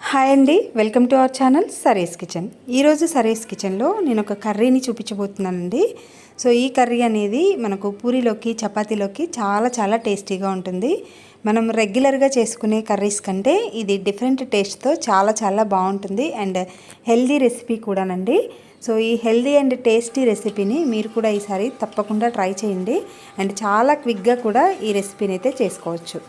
Hi అండి welcome to our channel Saras kitchen. ఈరోజు సరేస్ కిచెన్లో నేను ఒక కర్రీని చూపించబోతున్నానండి. సో ఈ కర్రీ అనేది మనకు పూరిలోకి చపాతీలోకి చాలా చాలా టేస్టీగా ఉంటుంది. మనం రెగ్యులర్గా చేసుకునే కర్రీస్ కంటే ఇది డిఫరెంట్ టేస్ట్తో చాలా చాలా బాగుంటుంది అండ్ హెల్దీ రెసిపీ కూడానండి. సో ఈ హెల్దీ అండ్ టేస్టీ రెసిపీని మీరు కూడా ఈసారి తప్పకుండా ట్రై చేయండి అండ్ చాలా క్విక్గా కూడా ఈ రెసిపీని అయితే చేసుకోవచ్చు.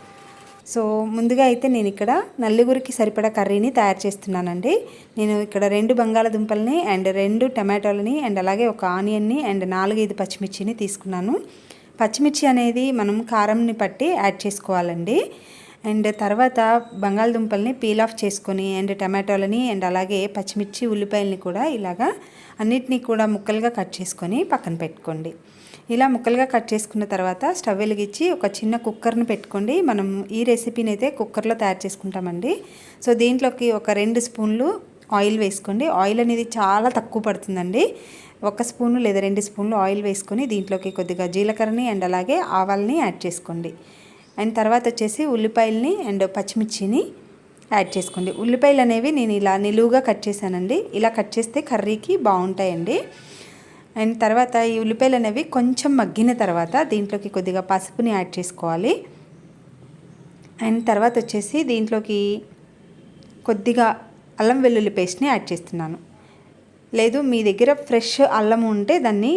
సో ముందుగా అయితే నేను ఇక్కడ నలుగురికి సరిపడా కర్రీని తయారు చేస్తున్నానండి. నేను ఇక్కడ రెండు బంగాళదుంపల్ని అండ్ రెండు టమాటోలని అండ్ అలాగే ఒక ఆనియన్ని అండ్ నాలుగైదు పచ్చిమిర్చిని తీసుకున్నాను. పచ్చిమిర్చి అనేది మనం కారంని పట్టి యాడ్ చేసుకోవాలండి. అండ్ తర్వాత బంగాళదుంపల్ని పీల్ ఆఫ్ చేసుకొని అండ్ టమాటోలని అండ్ అలాగే పచ్చిమిర్చి ఉల్లిపాయలని కూడా ఇలాగా అన్నిటినీ కూడా ముక్కలుగా కట్ చేసుకొని పక్కన పెట్టుకోండి. ఇలా ముక్కలుగా కట్ చేసుకున్న తర్వాత స్టవ్ వెలిగించి ఒక చిన్న కుక్కర్ని పెట్టుకోండి. మనం ఈ రెసిపీని అయితే కుక్కర్లో తయారు చేసుకుంటామండి. సో దీంట్లోకి ఒక రెండు స్పూన్లు ఆయిల్ వేసుకోండి. ఆయిల్ అనేది చాలా తక్కువ పడుతుందండి. ఒక స్పూను లేదా రెండు స్పూన్లు ఆయిల్ వేసుకొని దీంట్లోకి కొద్దిగా జీలకర్రని అండ్ అలాగే ఆవాల్ని యాడ్ చేసుకోండి. అండ్ తర్వాత వచ్చేసి ఉల్లిపాయలని అండ్ పచ్చిమిర్చిని యాడ్ చేసుకోండి. ఉల్లిపాయలు అనేవి నేను ఇలా నిలువుగా కట్ చేశానండి. ఇలా కట్ చేస్తే కర్రీకి బాగుంటాయండి. అండ్ తర్వాత ఈ ఉల్లిపాయలు అనేవి కొంచెం మగ్గిన తర్వాత దీంట్లోకి కొద్దిగా పసుపుని యాడ్ చేసుకోవాలి. అండ్ తర్వాత వచ్చేసి దీంట్లోకి కొద్దిగా అల్లం వెల్లుల్లి పేస్ట్ని యాడ్ చేస్తున్నాను. లేదు మీ దగ్గర ఫ్రెష్ అల్లం ఉంటే దాన్ని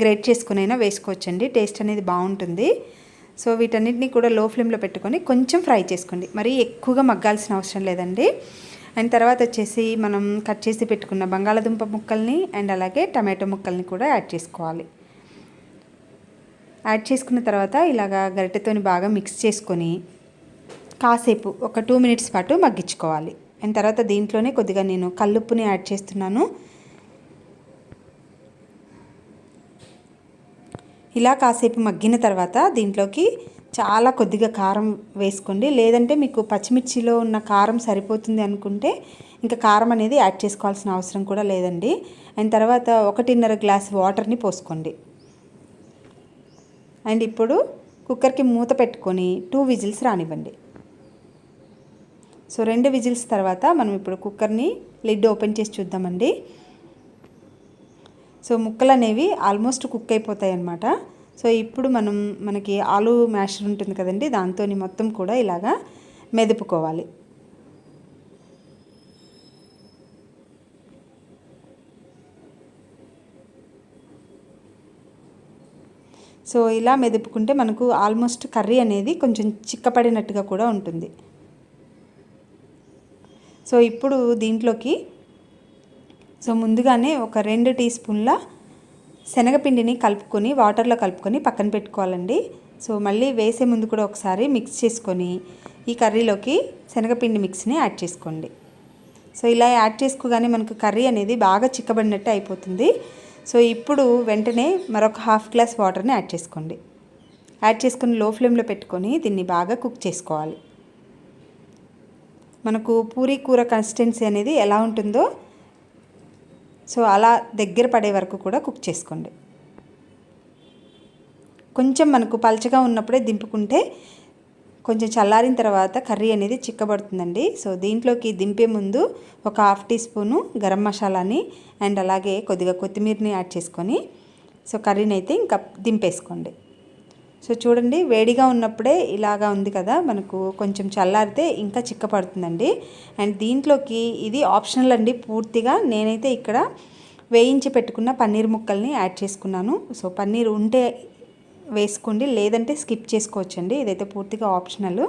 గ్రేట్ చేసుకునైనా వేసుకోవచ్చండి. టేస్ట్ అనేది బాగుంటుంది. సో వీటన్నిటిని కూడా లో ఫ్లేమ్లో పెట్టుకొని కొంచెం ఫ్రై చేసుకోండి. మరీ ఎక్కువగా మగ్గాల్సిన అవసరం లేదండి. అండ్ తర్వాత వచ్చేసి మనం కట్ చేసి పెట్టుకున్న బంగాళదుంప ముక్కల్ని అండ్ అలాగే టమాటో ముక్కల్ని కూడా యాడ్ చేసుకోవాలి. యాడ్ చేసుకున్న తర్వాత ఇలాగా గరిటెతోని బాగా మిక్స్ చేసుకొని కాసేపు ఒక టూ మినిట్స్ పాటు మగ్గించుకోవాలి. అండ్ తర్వాత దీంట్లోనే కొద్దిగా నేను కల్లుప్పుని యాడ్ చేస్తున్నాను. ఇలా కాసేపు మగ్గిన తర్వాత దీంట్లోకి చాలా కొద్దిగా కారం వేసుకోండి. లేదంటే మీకు పచ్చిమిర్చిలో ఉన్న కారం సరిపోతుంది అనుకుంటే ఇంకా కారం అనేది యాడ్ చేసుకోవాల్సిన అవసరం కూడా లేదండి. అండ్ తర్వాత ఒకటిన్నర గ్లాస్ వాటర్ని పోసుకోండి. అండ్ ఇప్పుడు కుక్కర్కి మూత పెట్టుకొని టూ విజిల్స్ రానివ్వండి. సో రెండు విజిల్స్ తర్వాత మనం ఇప్పుడు కుక్కర్ని లిడ్ ఓపెన్ చేసి చూద్దామండి. సో ముక్కలు అనేవి ఆల్మోస్ట్ కుక్ అయిపోతాయి అన్నమాట సో ఇప్పుడు మనం మనకి ఆలు మ్యాషర్ ఉంటుంది కదండి దాంతో మొత్తం కూడా ఇలాగా మెదుపుకోవాలి. సో ఇలా మెదుపుకుంటే మనకు ఆల్మోస్ట్ కర్రీ అనేది కొంచెం చిక్కపడినట్టుగా కూడా ఉంటుంది. సో ఇప్పుడు దీంట్లోకి సో ముందుగానే ఒక రెండు టీ స్పూన్ల శనగపిండిని కలుపుకొని వాటర్లో కలుపుకొని పక్కన పెట్టుకోవాలండి. సో మళ్ళీ వేసే ముందు కూడా ఒకసారి మిక్స్ చేసుకొని ఈ కర్రీలోకి శనగపిండి మిక్స్ని యాడ్ చేసుకోండి. సో ఇలా యాడ్ చేసుకోగానే మనకు కర్రీ అనేది బాగా చిక్కబడినట్టు అయిపోతుంది. సో ఇప్పుడు వెంటనే మరొక హాఫ్ గ్లాస్ వాటర్ని యాడ్ చేసుకోండి. యాడ్ చేసుకొని లో ఫ్లేమ్లో పెట్టుకొని దీన్ని బాగా కుక్ చేసుకోవాలి. మనకు పూరీ కూర కన్సిస్టెన్సీ అనేది ఎలా ఉంటుందో సో అలా దగ్గర పడే వరకు కూడా కుక్ చేసుకోండి. కొంచెం మనకు పలచగా ఉన్నప్పుడే దింపుకుంటే కొంచెం చల్లారిన తర్వాత కర్రీ అనేది చిక్కబడుతుందండి. సో దీంట్లోకి దింపే ముందు ఒక హాఫ్ టీ స్పూను గరం మసాలాని అండ్ అలాగే కొద్దిగా కొత్తిమీరని యాడ్ చేసుకొని సో కర్రీని అయితే ఇంకా దింపేసుకోండి. సో చూడండి వేడిగా ఉన్నప్పుడే ఇలాగా ఉంది కదా మనకు కొంచెం చల్లారితే ఇంకా చిక్కపడుతుందండి. అండ్ దీంట్లోకి ఇది ఆప్షనల్ అండి పూర్తిగా నేనైతే ఇక్కడ వేయించి పెట్టుకున్న పన్నీర్ ముక్కల్ని యాడ్ చేసుకున్నాను. సో పన్నీర్ ఉంటే వేసుకోండి లేదంటే స్కిప్ చేసుకోవచ్చండి ఇదైతే పూర్తిగా ఆప్షనల్.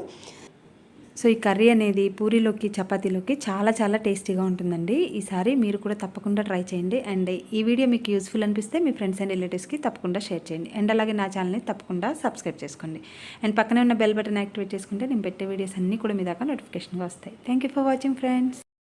సో ఈ కర్రీ అనేది పూరీలోకి చపాతీలోకి చాలా చాలా టేస్టీగా ఉంటుందండి. ఈసారి మీరు కూడా తప్పకుండా ట్రై చేయండి. అండ్ ఈ వీడియో మీకు యూస్ఫుల్ అనిపిస్తే మీ ఫ్రెండ్స్ అండ్ రిలేటివ్స్కి తప్పకుండా షేర్ చేయండి. అండ్ అలాగే నా ఛానల్ని తప్పకుండా సబ్స్క్రైబ్ చేసుకోండి. అండ్ పక్కనే ఉన్న బెల్ బటన్ యాక్టివేట్ చేసుకుంటే నేను పెట్టే వీడియోస్ అన్నీ కూడా మీ దాకా నోటిఫికేషన్గా వస్తాయి. Thank you for watching friends.